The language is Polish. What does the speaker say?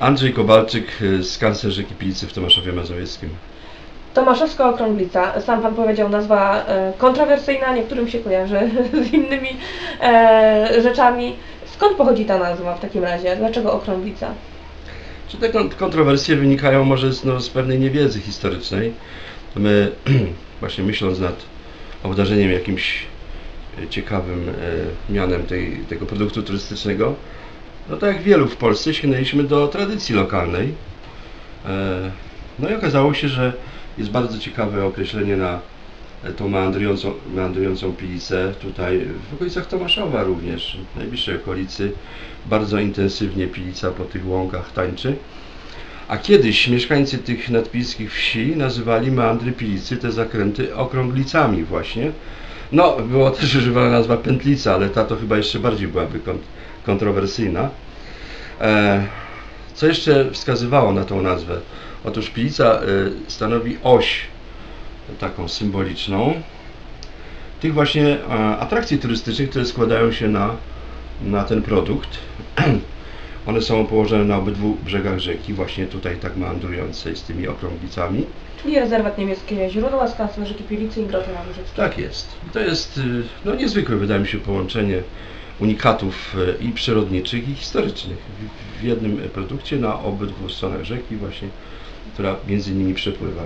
Andrzej Kobalczyk y, z kancler rzeki Pilicy w Tomaszowie Mazowieckim. Tomaszowska Okrąglica, sam Pan powiedział, nazwa e, kontrowersyjna, niektórym się kojarzy z innymi e, rzeczami. Skąd pochodzi ta nazwa w takim razie? Dlaczego Okrąglica? Czy te kon- kontrowersje wynikają może z, no, z pewnej niewiedzy historycznej? My właśnie myśląc nad obdarzeniem jakimś e, ciekawym mianem tej, tego produktu turystycznego, no tak jak wielu w Polsce sięgnęliśmy do tradycji lokalnej. E, no i okazało się, że jest bardzo ciekawe określenie na e, tą meandrującą, meandrującą pilicę tutaj w okolicach Tomaszowa również, w najbliższej okolicy. Bardzo intensywnie pilica po tych łąkach tańczy. A kiedyś mieszkańcy tych nadpiskich wsi nazywali meandry pilicy, te zakręty, okrąglicami właśnie. No, była też używana nazwa pętlica, ale ta to chyba jeszcze bardziej byłaby kont- kontrowersyjna. E, co jeszcze wskazywało na tą nazwę? Otóż pilica e, stanowi oś taką symboliczną tych właśnie e, atrakcji turystycznych, które składają się na, na ten produkt. One są położone na obydwu brzegach rzeki, właśnie tutaj tak meandrującej z tymi okrąglicami. Czyli rezerwat niemieckie źródła z kancler rzeki Pilicy i Groty Małżeckie. Tak jest. To jest y, no, niezwykłe, wydaje mi się, połączenie unikatów y, i przyrodniczych, i historycznych w- w jednym produkcie na obydwu stronach rzeki właśnie, która między nimi przepływa.